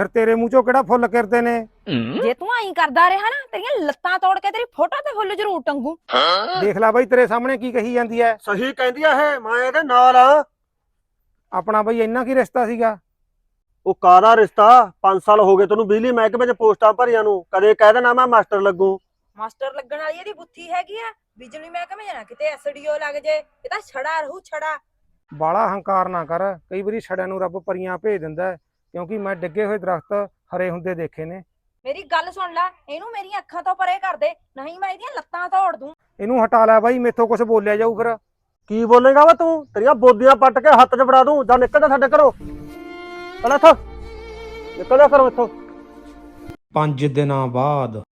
ਫਿਰ ਤੇਰੇ ਮੂੰਹ ਚੋਂ ਕਿਹੜਾ ਫੁੱਲ ਕਿਰਦੇ ਨੇ? ਜੇ ਤੂੰ ਆਈ ਕਰਦਾ ਰਿਹਾ ਨਾ ਤੇਰੀਆਂ ਲੱਤਾਂ ਤੋੜ ਕੇ ਤੇਰੀ ਫੋਟੋ ਤੇ ਫੁੱਲ ਜ਼ਰੂਰ ਟੰਗੂ। ਦੇਖ ਲੈ ਬਾਈ ਤੇਰੇ ਸਾਹਮਣੇ ਕੀ ਕਹੀ ਜਾਂਦੀ ਐ। ਸਹੀ ਕਹਿੰਦੀ ਆ ਇਹ ਮੈਂ ਇਹਦੇ ਨਾਲ ਆ। ਆਪਣਾ ਬਈ ਇੰਨਾ ਕੀ ਰਿਸ਼ਤਾ ਸੀਗਾ? ਉਹ ਕਾਹਦਾ ਰਿਸ਼ਤਾ? 5 ਸਾਲ ਹੋ ਗਏ ਤੈਨੂੰ ਬਿਜਲੀ ਮਹਿਕਮੇ 'ਚ ਪੋਸਟਾਂ ਭਰੀਆਂ ਨੂੰ। ਕਦੇ ਕਹਿ ਦੇਣਾ ਮੈਂ ਮਾਸਟਰ ਲੱਗੂ। ਮਾਸਟਰ ਲੱਗਣ ਵਾਲੀ ਇਹਦੀ ਬੁੱਥੀ ਹੈਗੀ ਆ। ਬਿਜਲੀ ਮਹਿਕਮੇ ਜਾਣਾ ਕਿਤੇ ਐਸਡੀਓ ਲੱਗ ਜੇ ਇਹ ਤਾਂ ਛੜਾ ਰਹੂ ਛੜਾ। ਬਾਲਾ ਹੰਕਾਰ ਨਾ ਕਰ ਕਈ ਵਾਰੀ ਛੜਿਆਂ ਨੂੰ ਰੱਬ ਪਰੀਆਂ ਭੇਜ ਦਿੰਦਾ ਹੈ, ਕਿਉਂਕਿ ਮੈਂ ਡਿੱਗੇ ਹੋਏ ਦਰਖਤ ਹਰੇ ਹੁੰਦੇ ਦੇਖੇ ਨੇ। ਮੇਰੀ ਗੱਲ ਸੁਣ ਲੈ ਇਹਨੂੰ ਮੇਰੀਆਂ ਅੱਖਾਂ ਤੋਂ ਪਰੇ ਕਰ ਦੇ ਨਹੀਂ ਮੈਂ ਇਹਦੀਆਂ ਲੱਤਾਂ ਤੋੜ ਦੂੰ। ਇਹਨੂੰ ਹਟਾ ਲੈ ਬਾਈ ਮੇਥੋਂ ਕੁਝ ਬੋਲਿਆ ਜਾਊ ਫਿਰ। ਕੀ ਬੋਲੇਗਾ ਵਾ ਤੂੰ? ਤੇਰੀਆਂ ਬੋਦੀਆਂ ਪੱਟ ਕੇ ਹੱਥ 'ਚ ਫੜਾ ਦੂੰ ਜਾਂ ਨਿਕਲ ਜਾ ਸਾਡੇ ਘਰੋਂ? ਪਹਿਲਾਂ ਇੱਥੋਂ। ਨਿਕਲ ਜਾ ਘਰੋਂ ਇੱਥੋਂ। 5 ਦਿਨਾਂ ਬਾਅਦ।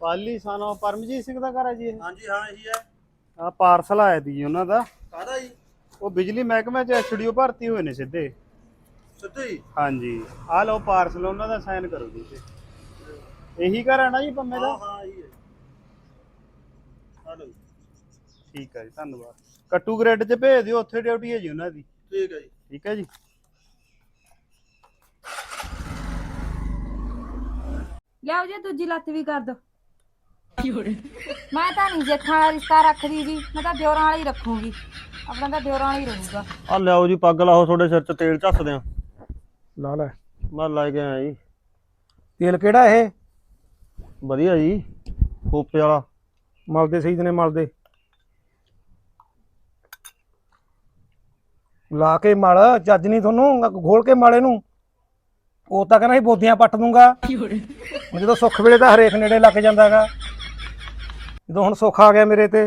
ਪਾਲੀ ਸਾਨੋ ਪਰਮਜੀਤ ਸਿੰਘ ਦਾ ਘਰ ਹੈ ਜੀ ਇਹ? ਹਾਂਜੀ ਹਾਂ ਇਹੀ ਹੈ। ਆ ਪਾਰਸਲ ਆਇਆ ਦੀ ਉਹਨਾਂ ਦਾ। ਕਾਹਦਾ ਜੀ? ਉਹ ਬਿਜਲੀ ਮਹਿਕਮੇ ਚ ਐਸਡੀਓ ਭਰਤੀ ਹੋਏ ਨੇ ਸਿੱਧੇ। ਸਿੱਧੀ ਹਾਂਜੀ। ਆ ਲਓ ਪਾਰਸਲ ਉਹਨਾਂ ਦਾ ਸਾਈਨ ਕਰੋ ਜੀ ਤੇ। ਇਹੀ ਘਰ ਹੈ ਨਾ ਜੀ ਪੰਮੇ ਦਾ? ਹਾਂ ਇਹੀ ਹੈ। ਹਲੋ। ਠੀਕ ਹੈ ਜੀ ਧੰਨਵਾਦ। ਕੱਟੂ ਗ੍ਰਿਡ ਚ ਭੇਜ ਦਿਓ ਉੱਥੇ ਡਿਊਟੀ ਹੈ ਜੀ ਉਹਨਾਂ ਦੀ। ਠੀਕ ਹੈ ਜੀ। ਠੀਕ ਹੈ ਜੀ। ਲਿਆਓ ਜੀ ਦੂਜੀ ਲੱਤ ਵੀ ਕਰ ਦੋ ਮੈਂ ਤਾਂ ਨਹੀਂ ਜੇਠਾਂ ਵਾਲਾ ਰਿਸ਼ਤਾ ਰੱਖਦੀ ਜੀ ਮੈਂ ਤਾਂ ਦਿਓਰਾਂ ਵਾਲੀ ਰੱਖੂਗੀ। ਆਪਣਾ ਤਾਂ ਦਿਓਰਾਂ ਵਾਲੀ ਰਹੂਗਾ। ਆ ਲਿਆਓ ਜੀ ਪੱਗ ਲਾਓ ਤੁਹਾਡੇ ਸਿਰ 'ਚ ਤੇਲ ਝੱਸਦੇ ਆ ਲਾ ਲੈ। ਮੈਂ ਲੈ ਕੇ ਆਇਆ ਜੀ। ਤੇਲ ਕਿਹੜਾ ਇਹ? ਵਧੀਆ ਜੀ ਖੋਪੇ ਵਾਲਾ। ਮਲਦੇ ਸਹੀ ਨੇ ਮਲਦੇ। ਲਾ ਕੇ ਮਲ ਚੱਜ ਨਹੀਂ ਤੁਹਾਨੂੰ ਘੋਲ ਕੇ ਮਲ ਇਹਨੂੰ। ਉਹ ਤਾਂ ਕਹਿੰਦਾ ਸੀ ਬੋਦੀਆਂ ਪੱਟ ਦੂੰਗਾ। ਹੁਣ ਜਦੋਂ ਸੁੱਖ ਵੇਲੇ ਤਾਂ ਹਰੇਕ ਨੇੜੇ ਲੱਗ ਜਾਂਦਾਗਾ। ਜਦੋਂ ਹੁਣ ਸੁੱਖ ਆ ਗਿਆ ਮੇਰੇ ਤੇ।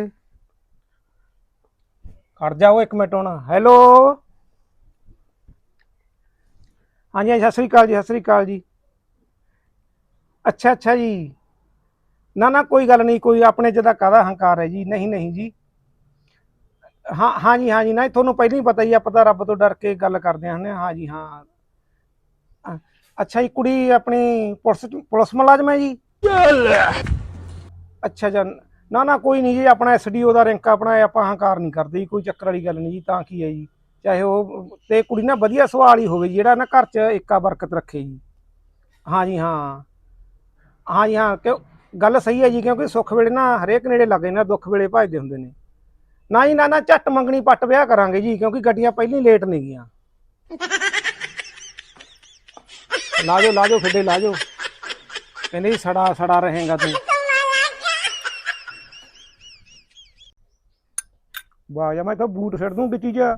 ਖੜ ਜਾਓ ਇੱਕ ਮਿੰਟ ਹੁਣ। ਹੈਲੋ। ਹਾਂਜੀ ਸਤਿ ਸ੍ਰੀ ਅਕਾਲ ਜੀ ਸਤਿ ਸ੍ਰੀ ਅਕਾਲ ਜੀ। ਅੱਛਾ ਅੱਛਾ ਜੀ। ਨਾ ਨਾ ਕੋਈ ਗੱਲ ਨਹੀਂ ਕੋਈ ਆਪਣੇ ਤਾਂ ਕਾਹਦਾ ਹੰਕਾਰ ਹੈ ਜੀ? ਨਹੀਂ ਨਹੀਂ ਜੀ। ਹਾਂ ਹਾਂ ਜੀ ਹਾਂ ਜੀ ਨਾ ਤੁਹਾਨੂੰ ਪਹਿਲਾਂ ਹੀ ਪਤਾ ਹੀ ਆ ਪਤਾ ਰੱਬ ਤੋਂ ਡਰ ਕੇ ਗੱਲ ਕਰਦੇ ਹਾਂ ਹਾਂ ਜੀ ਹਾਂ। ਅੱਛਾ ਜੀ ਕੁੜੀ ਆਪਣੀ ਪੁਲਿਸ ਪੁਲਿਸ ਮੁਲਾਜ਼ਮ ਹੈ ਜੀ? ਅੱਛਾ ਜੀ ਨਾ ਨਾ ਕੋਈ ਨਹੀਂ ਜੀ ਆਪਣਾ ਐਸਡੀਓ ਦਾ ਰੈਂਕ ਆਪਣਾ ਹੈ, ਆਪਾਂ ਹੰਕਾਰ ਨਹੀਂ ਕਰਦੇ ਜੀ ਕੋਈ ਚੱਕਰ ਵਾਲੀ ਗੱਲ ਨਹੀਂ ਜੀ ਤਾਂ ਕੀ ਹੈ ਜੀ? ਚਾਹੇ ਉਹ ਤੇ ਕੁੜੀ ਨਾ ਵਧੀਆ ਸਵਾਲ ਹੀ ਹੋਵੇ ਜਿਹੜਾ ਨਾ ਘਰ 'ਚ ਏਕਾ ਬਰਕਤ ਰੱਖੇ ਜੀ। ਹਾਂ ਜੀ ਹਾਂ। ਹਾਂ ਜੀ ਹਾਂ ਕਿਉਂ ਗੱਲ ਸਹੀ ਹੈ ਜੀ ਕਿਉਂਕਿ ਸੁੱਖ ਵੇਲੇ ਨਾ ਹਰੇਕ ਨੇੜੇ ਲੱਗੇ ਨੇ ਦੁੱਖ ਵੇਲੇ ਭਜਦੇ ਹੁੰਦੇ ਨੇ। ਨਾ ਜੀ ਨਾ ਨਾ ਝੱਟ ਮੰਗਣੀ ਪੱਟ ਵਿਆਹ ਕਰਾਂਗੇ ਜੀ ਕਿਉਂਕਿ ਗੱਡੀਆਂ ਪਹਿਲਾਂ ਹੀ ਲੇਟ ਨਹੀਂ ਗਈਆਂ ਲਾਜੋ ਲਾਜੋ ਫਿੱਡੇ ਲਾਜੋ। ਕਹਿੰਦੇ ਜੀ ਸੜਾ ਸੜਾ ਰਹੇਗਾ ਤੂੰ। ਵਾਹ ਯਾਰ ਮੈਂ ਤਾਂ ਬੂਟ ਸਿੱਟ ਦੂੰ ਗਿੱਚੀ ਜਾ